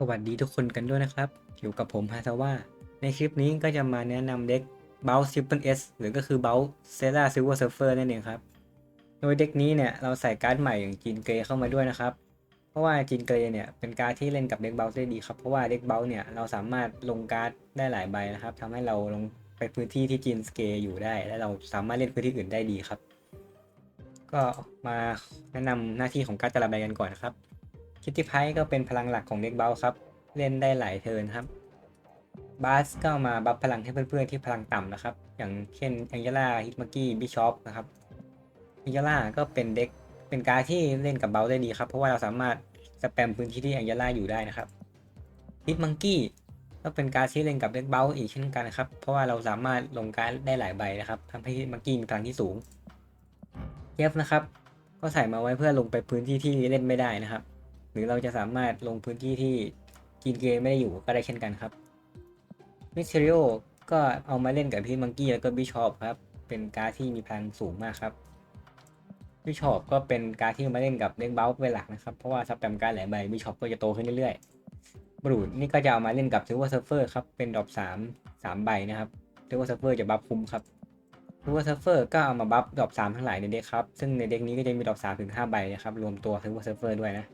สวัสดีทุกคนกันด้วยนะครับอยู่กับผมฮาซาว่าในคลิปนี้ก็จะมาแนะนำเด็กเบลซิปเปิลเอสหรือก็คือเบลเซล่าซิลเวอร์เซิร์ฟเฟอร์นั่นเองครับ โดยเด็กนี้เนี่ยเราใส่การ์ดใหม่อย่างจีนเกรเข้ามาด้วยนะครับ เพราะว่าจีนเกรเนี่ยเป็นการ์ดที่เล่นกับเด็กเบลได้ดีครับเพราะว่าเด็กเบลเนี่ยเราสามารถลงการ์ดได้หลายใบนะครับทำให้เราลงไปพื้นที่ที่จีนสเกอยู่ได้ และเราสามารถเล่นพื้นที่อื่นได้ดีครับ ก็มาแนะนำหน้าที่ของการ์ดแต่ละใบกันก่อนนะครับ คิตตี้ไพก็เป็นพลังหลักของเด็กเบลครับ เล่นได้หลายเทิร์นครับบาสก็เอามาบัฟพลังให้เพื่อนๆที่พลังต่ำนะครับ อย่างเช่นแองเจล่าฮิตมากี้บิชอปนะครับแองเจล่าก็เป็นเด็กเป็นการที่เล่นกับเบลได้ดีครับ เพราะว่าเราสามารถสแปมพื้นที่ที่แองเจล่าอยู่ได้นะครับฮิตมังกี้ก็เป็นการที่เล่นกับเด็กเบลอีกเช่นกันนะครับ เพราะว่าเราสามารถลงการดได้หลายใบนะครับทำให้ฮิตมังกี้มีพลังที่สูงเยฟนะครับ ก็ใส่มาไว้เพื่อลงไปพื้นที่ที่เล่นไม่ได้นะครับ รือเราจะสามารถลงพื้นที่ที่จีนเกมไม่ได้อยู่ก็ได้เช่นกันครับมิสเทริโอก็เอามาเล่นกับพี่มังกี้แล้วก็บิชอปครับ เป็นการดที่มีพลังสูงมากครับบิชอปก็เป็นการดที่มาเล่นกับเด็กเบลเป็นหลักนะครับ เพราะว่าสแปมการดหลายใบบิชอปก็จะโตขึ้นเรื่อยๆบรูดนี่ก็จะเอามาเล่นกับซิลเวอร์เซิร์ฟเฟอร์ครับ เป็นดรอปสามสามใบนะครับซิลเวอร์เซิร์ฟเฟอร์จะบัฟคุ้มครับซิลเวอร์เซิร์ฟเฟอร์ก็เอามาบัฟดรอปสามทั้งหลายในเด็กครับ ซึ่งในเด็กนี้ก็จะมีดรอปสามถึงห้าใบนะครับ รวมตัวซิลเวอร์เซิร์ฟเฟอร์ด้วยนะ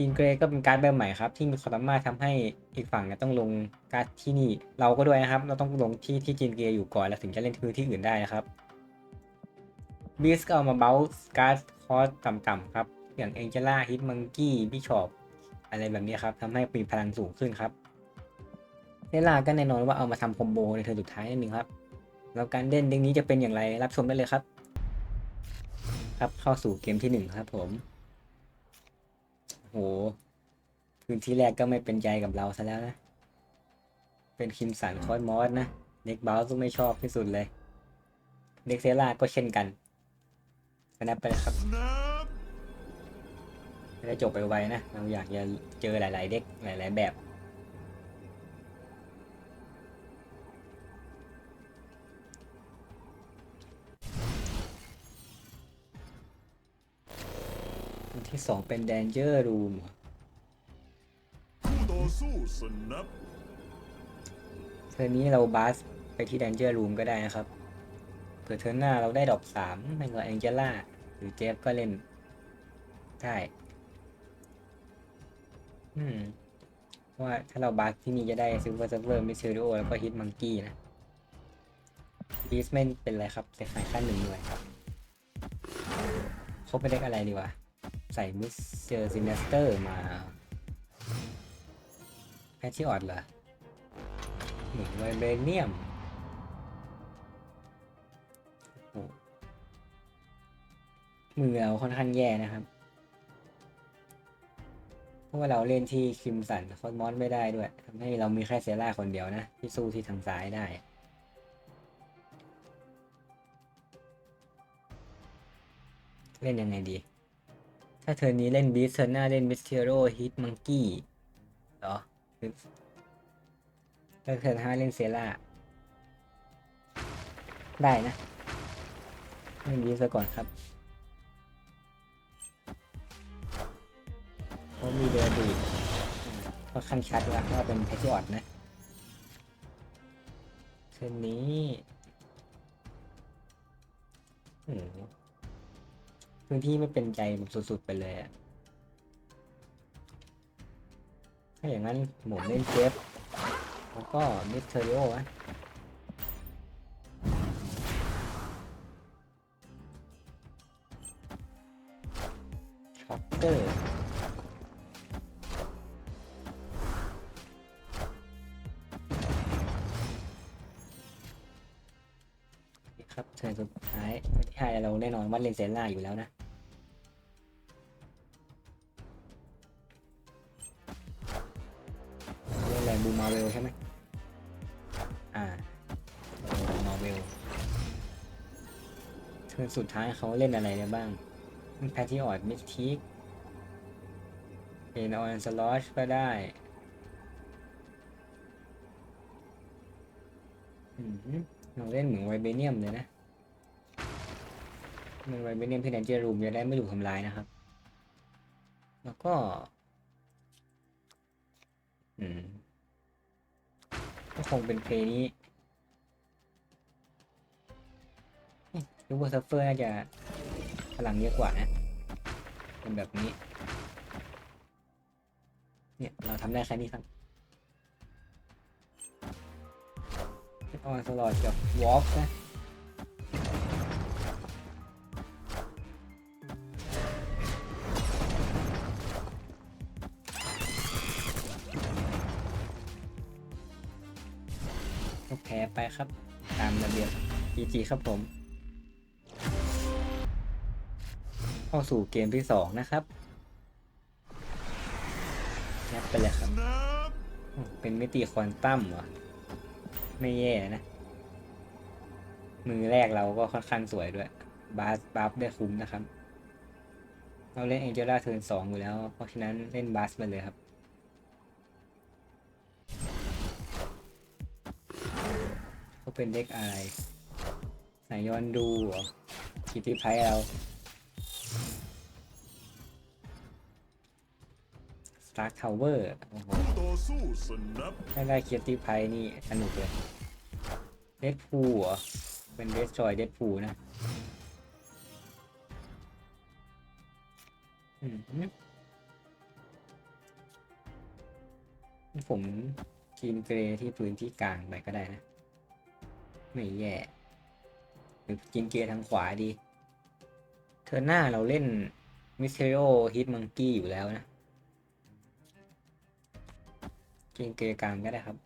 อินเกรก็เป็นการ์ดแบบใหม่ครับ ที่มีความสามารถทำให้อีกฝั่งเนี่ยต้องลงการ์ดที่นี่ เราก็ด้วยนะครับ เราต้องลงที่ที่จีนเกรอยู่ก่อนแล้วถึงจะเล่นพื้นที่อื่นได้นะครับบีสก็เอามาเบลการ์ดคอสต่ำๆครับ อย่างเองเจล่าฮิตมังกี้บิชอปอะไรแบบนี้ครับทำให้มีพลังสูงขึ้นครับเซล่าก็แน่นอนว่าเอามาทำคอมโบในเทิร์นสุดท้ายนั่นเองครับแล้วการเล่นเด้งนี้จะเป็นอย่างไรรับชมได้เลยครับ ครับเข้าสู่เกมที่หนึ่งครับผม หพื้นที่แรกก็ไม่เป็นใจกับเราซะแล้วนะ เป็นคิมสันคอสมอสนะ เด็กบาสก็ไม่ชอบที่สุดเลย เด็กเซล่าก็เช่นกันสแนปไปเลยครับจะได้จบไปไวนะ เราอยากจะเจอหลาย ๆ เด็กหลาย ๆ แบบ ที่สองเป็น Danger Room เหรอคู่ต่อสู้สนับเทอร์นนี้เราบัสไปที่ Danger Room ก็ได้นะครับ เผื่อเทอร์นหน้าเราได้ดอกสามไม่ก็แองเจล่าหรือเจฟก็เล่นได้อืมเพราะว่าถ้าเราบัสที่นี่จะได้ซิลเวอร์เซเวอร์มิเชลโอแล้วก็ฮิตมังกี้นะบีสไม่เป็นไรครับแต่ขายค่าหนึ่งหน่วยครับเขาไปได้อะไรดีวะ ใส่มิสเจอร์ซินเนสเตอร์มาแพทที่ออดเหรอเหมือนไวเบเนียมมือเราค่อนข้างแย่นะครับ เพราะว่าเราเล่นที่คิมสันคอนมอนไม่ได้ด้วยทำให้เรามีแค่เซล่าคนเดียวนะ ที่สู้ที่ทางซ้ายได้เล่นยังไงดี ถ้าเทอนี้เล่นบีสเทอร์หน้าเล่นมิสเทโรฮิตมังกี้เหรอหรือถ้าเทิร์นห้าเล่นเซล่าได้นะเล่นดีซะก่อนครับเพราะมีเดอร์ดีก็ขั้นชัดแล้วว่าเป็นแพทริออตนะเส้นนี้ พื้นที่ไม่เป็นใจแบบสุดๆไปเลยอะถ้าอย่างนั้นผมเล่นเจฟแล้วก็มิสเทอริโอวะช็อปเกอร์ครับเทิร์นสุดท้ายที่ไฮเราแน่นอนว่าเล่นเซล่าอยู่แล้วนะ สุดท้ายเขาเล่นอะไรได้บ้างแพทที่ออดมิทิกเอนออนสลอชก็ได้อืมเราเล่นเหมือนไวเบเนียมเลยนะเหมันไวเบเนียมที่แดนเจอรูมจะได้ไม่ถูกทำลายนะครับ แล้วก็ อืมก็คงเป็นเพลงนี้ รูเวอร์ซัฟเฟอร์น่าจะพลังเยอะกว่านะ เป็นแบบนี้ เนี่ย เราทำได้แค่นี้ครับออนสลอดกับวอล์กนะก็แพ้ไปครับ ตามระเบียบ GG ครับผม เข้าสู่เกมที่สองนะครับนับไปเลยครับ เป็นมิติควอนตัมเหรอ ไม่แย่นะ มือแรกเราก็ค่อนข้างสวยด้วย บาสบัฟได้คุ้มนะครับ เราเล่นเอเจล่าเทิร์นสองอยู่แล้ว เพราะฉะนั้นเล่นบาสมาเลยครับเขาเป็นเด็กอะไรสายย้อนดูเหรอคิดที่ไพ่เรา สตาร์ทาวเวอร์โอ้โหคู่ต่อสู้สนับถ้าได้เคียร์ตี้ไพนี่สนุกเลยเดดพูเหรอ เป็นเดสจอยเดดพูนะอืมผมกินเกรที่พื้นที่กลางไปก็ได้นะ ไม่แย่หรือกินเกรทางขวาดี เธอหน้าเราเล่นมิสเท r โอฮิตมังกี้อยู่แล้วนะ กินเกรกลางก็ได้ครับ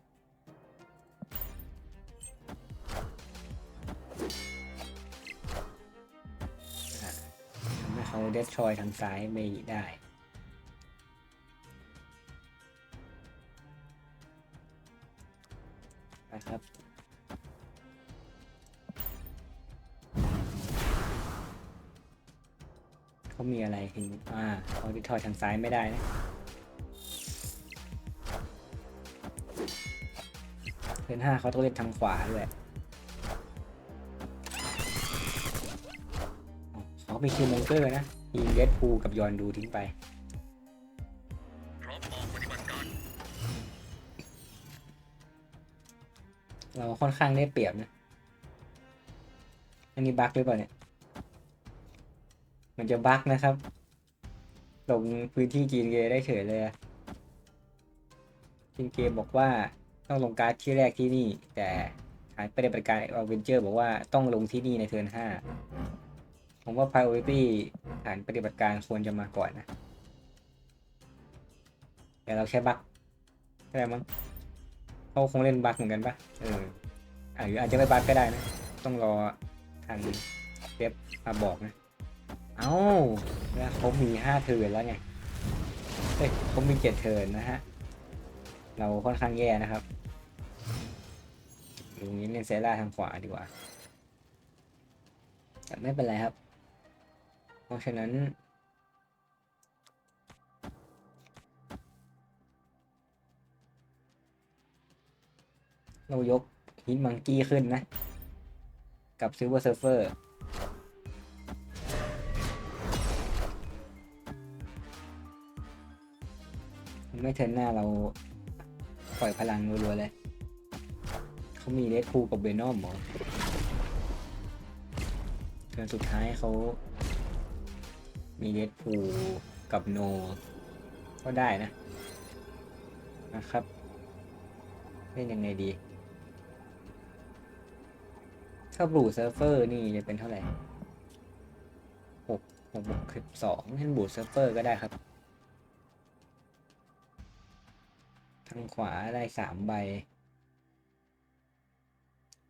ทำให้เขาเดสทรอยทางซ้ายไม่ได้นะครับเขามีอะไรถึงอ่าเขาดิทอยทางซ้ายไม่ได้นะ เทิร์นห้าเขาต้องเล่นทางขวาด้วยอ๋อเขาเป็นคิวมงเกอร์นะยิงเดดพูกับยอนดูทิ้งไปเราค่อนข้างได้เปรียบนะ อันนี้บั๊กหรือเปล่าเนี่ย มันจะบั๊กนะครับ ลงพื้นที่จีนเกได้เฉยเลยจีนเกบอกว่า ต้องลงการ์ดที่แรกที่นี่ แต่ฐานปฏิบัติการอเวนเจอร์บอกว่าต้องลงที่นี่ในเทิร์นห้าผมว่า priority ฐานปฏิบัติการควรจะมาก่อนนะ แต่เราแค่บั๊กใช่ไหมมั้งเขาคงเล่นบั๊กเหมือนกันปะเอออะหรืออาจจะไม่บั๊กก็ได้นะ ต้องรอทางเว็บมาบอกนะ เอ้าแล้วเขามีห้าเทิร์นแล้วไงเฮ้ยเขามีเจ็ดเทิร์นนะฮะเราค่อนข้างแย่นะครับ ตรงนี้เล่นเซล่าทางขวาดีกว่าแต่ไม่เป็นไรครับ เพราะฉะนั้น เรายกฮิตมังกี้ขึ้นนะ กับซิลเวอร์เซิร์ฟเฟอร์ไม่เทินหน้าเราปล่อยพลังรัวๆเลย เขามีเลดคูกับเวนอมหรอเทิร์นสุดท้ายเขา มีเลดพูกับโน ก็ได้นะ นะครับเล่นยังไงดี ถ้าบลูเซิร์ฟเฟอร์นี่จะเป็นเท่าไหร่หกหกบวกสิบสองเล่นบลูเซิร์ฟเฟอร์ก็ได้ครับ ทางขวาได้สามใบ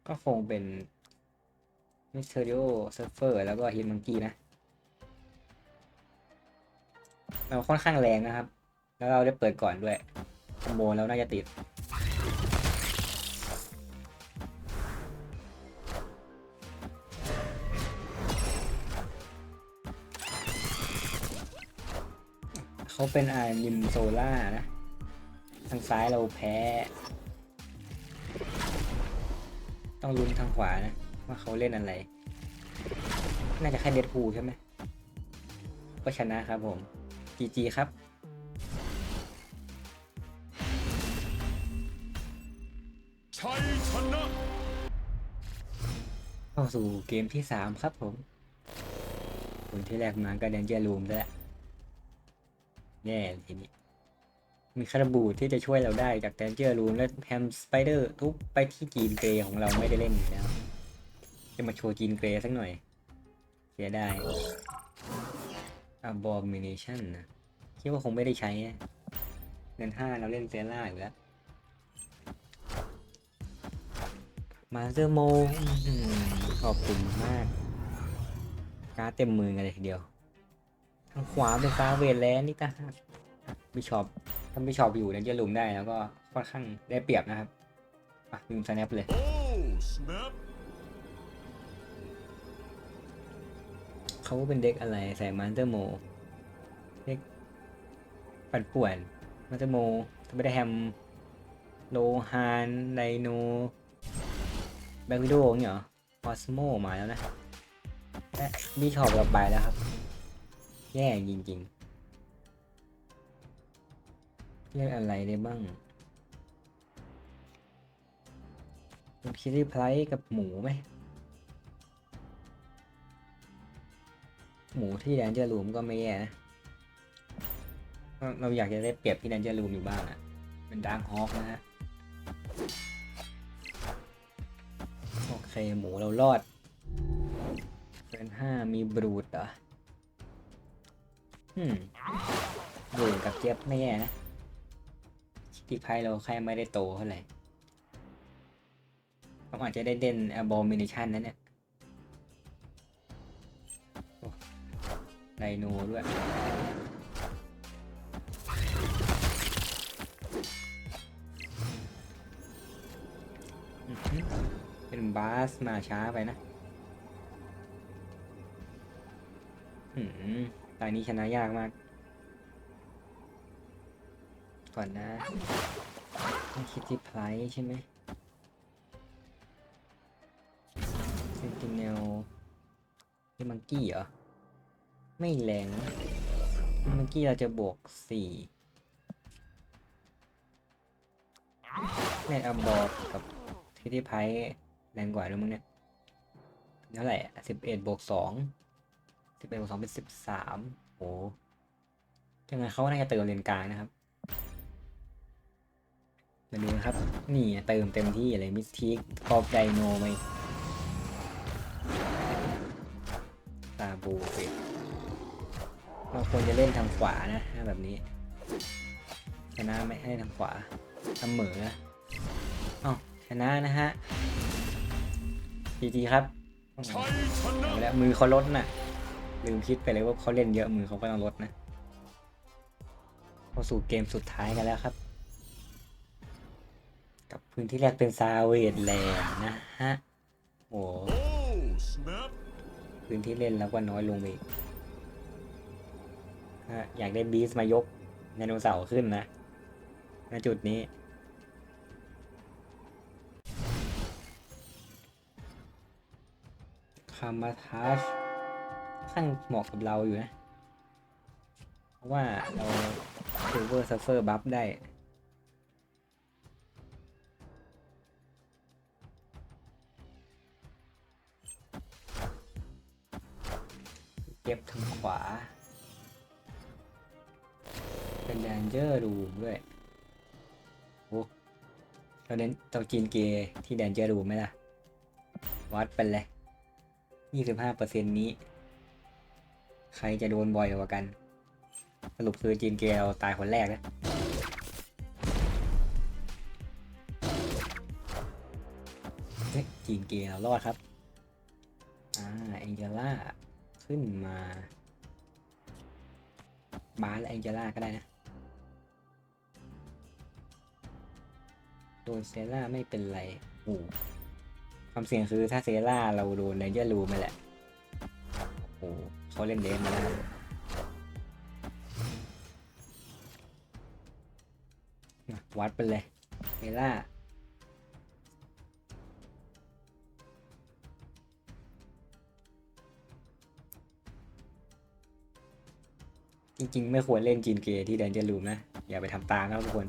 ก็คงเป็นมิสเทอริโอเซิร์ฟเฟอร์แล้วก็ฮิตมังกี้นะ เราค่อนข้างแรงนะครับ แล้วเราได้เปิดก่อนด้วยคอมโบแล้วน่าจะติด เขาเป็นไอมิมโซล่านะ ทางซ้ายเราแพ้ ต้องลุ้นทางขวานะ ว่าเขาเล่นอะไร น่าจะแค่เดดพูใช่ไหมก็ชนะครับผม GG ครับชัยชนะเข้าสู่เกมที่สามครับผมคนที่แรกมาก็แดนเจอร์รูมแล้วแย่ทีนี้ มีคาราบูที่จะช่วยเราได้จากแดนเจอร์รูมและแฮมสไปเดอร์ทุบไปที่จีนเกรย์ของเราไม่ได้เล่นอยู่แล้ว จะมาโชว์จีนเกรย์สักหน่อย เสียได้ Abomination นะ คิดว่าคงไม่ได้ใช้เงินห้าเราเล่นเซล่าอยู่แล้วมาเตอร์โมขอบคุณมาก การเต็มมือกันเลยทีเดียว ทางขวาเป็นฟ้าเวทแลนด์นี่ตาบิชอป ถ้าบิชอปอยู่เนี่ยจะลุมได้แล้วก็ค่อนข้างได้เปรียบนะครับอะลืมสแนปเลยโอ้สแนปเขาเป็นเด็กอะไรใส่มาสเตอร์โมเด็กปั่นป่วนมาสเตอร์โมทำไม่ได้แฮมโลฮานไดโนแบ็กวิดโอเนี่ยเหรอคอสโมมาแล้วนะและบิชอปเราไปแล้วครับ แย่จริงๆ เรียกอะไรได้บ้างเป็นคิริไพรกับหมูไหม หมูที่แดนเจอรูมก็ไม่แย่นะ เราอยากจะได้เปรียบที่แดนเจอรูมอยู่บ้างอะเป็นดาร์คฮอคนะฮะ โอเค หมูเรารอดเป็นห้ามีบรูดเหรอ อืมบรูดกับเจี๊ยบไม่แย่นะ ชิติไพเราแค่ไม่ได้โตเท่าไหร่เขาอาจจะได้เด่น abomination นั่นเนี่ยไดโนด้วยเป็นบาสมาช้าไปนะอืมตายนี้ชนะยากมาก ก่อนนะ ต้องคิดที่ไพรใช่ไหมเซนติเนลนี่มังกี้เหรอ ไม่แรงมื่อกี้เราจะบวกสี่แม่อัมบอร์กับทีที่ไพ่แรงกว่าด้วยมั้งเนี่ยเท่าไหร่สิบเอ็ดบวกสองสิบเอ็ดบวกสองเป็นสิบสามโอ้ยังไงเขาน่าจะเติมเลนกลางนะครับ มาดูนะครับ นี่เติมเต็มที่เลยมิสทีกกอบไดโนไหมตาบูเฟกเราควรจะเล่นทางขวานะ แบบนี้ ชนะไม่ให้ทางขวาเสมออ๋อชนะนะฮะจีจีครับเอาแล้วมือเขาลดน่ะ ลืมคิดไปเลยว่าเขาเล่นเยอะมือเขาก็ต้องลดนะเข้าสู่เกมสุดท้ายกันแล้วครับ กับพื้นที่แรกเป็นซาเวดแลนด์นะฮะโอ้พื้นที่เล่นแล้วก็น้อยลงอีกอยากได้บีสมายกไดโนเสาร์ขึ้นนะณจุดนี้คามาทัชข้างเหมาะกับเราอยู่นะ เพราะว่าเราเซเวอร์ซัฟเฟอร์บัฟได้ ก็บทางขวา เป็นแดนเจอร์รูมด้วยโอ้เราเน้นเตาจีนเกที่แดนเจอร์รูมไหมล่ะ วัดเป็นเลยยี่สิบห้าเปอร์เซ็นต์นี้ ใครจะโดนบ่อยกว่ากัน สรุปคือจีนเกเราตายคนแรกนะจีนเกเรารอดครับ อ่าแองเจล่า ขึ้นมาบาสและแองเจล่าก็ได้นะ โดนเซล่าไม่เป็นไรโอ้ความเสี่ยงคือถ้าเซล่าเราโดนเรนเจอร์รูมาแหละโอ้เขาเล่นเดนมาแล้วนะวัดไปเลยเซล่า จริงๆ ไม่ควรเล่นจีนเกที่แดนเจอรูมนะ อย่าไปทำตามนะครับทุกคน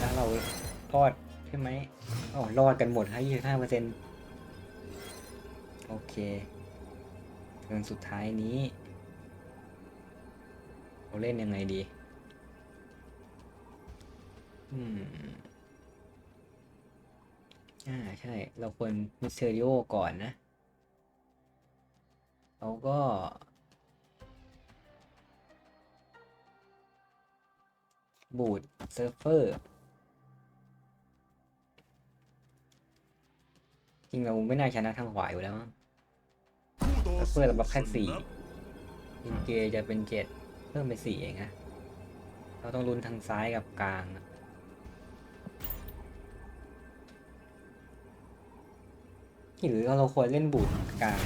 ถ้าเรารอดใช่ไหมอ๋อรอดกันหมดครับยี่สิบห้าเปอร์เซ็นต์โอเคเทิร์นสุดท้ายนี้เราเล่นยังไงดี อืม อ่า ใช่ เราควรมิสเทอริโอก่อนนะ เราก็ บูดเซิร์ฟเฟอร์จริงเราไม่น่าชนะทางขวาอยู่แล้วมั้งคู่ต่อเซิร์ฟเฟอร์ราแบบแค่สสี่อินเกจะเป็นเจ็ดเพิ่มเป็นสี่เองนะเราต้องลุ้นทางซ้ายกับกลางหรือเราควรเล่นบูดกลาง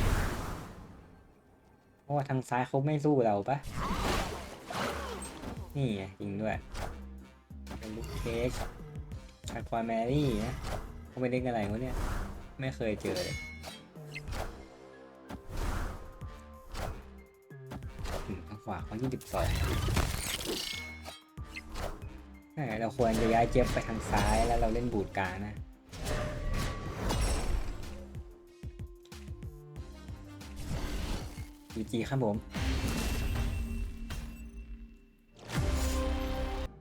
ราะว่าทางซ้ายเขาไม่สู้เราปะนี่ไงจริงด้วยเป็นลูกเคสอควาแมรี่นะเขาไปเล่นอะไรวะเนี่ย ไม่เคยเจอเลยทางขวาเขายี่สิบสองเราควรจะย้ายเจ็บไปทางซ้ายแล้วเราเล่นบูดกลางนะ จีจีครับผม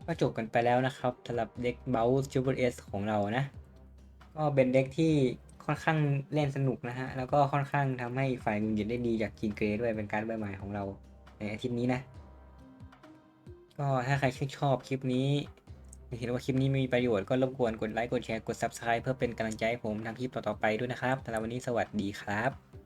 ก็จบกันไปแล้วนะครับสำหรับเด็กเบลจูเบอร์เอสของเรานะ ก็เป็นเด็กที่ค่อนข้างเล่นสนุกนะฮะ แล้วก็ค่อนข้างทำให้ฝ่ายหนึ่งยินได้ดีจากจีนเกรด้วยเป็นการใบใหม่ของเราในอาทิตย์นี้นะ ก็ถ้าใครชื่นชอบคลิปนี้เห็นว่าคลิปนี้มีประโยชน์ก็รบกวนกดไลค์กดแชร์กด Subscribe เพื่อเป็นกำลังใจให้ผมทำคลิปต่อๆไปด้วยนะครับสำหรับวันนี้สวัสดีครับ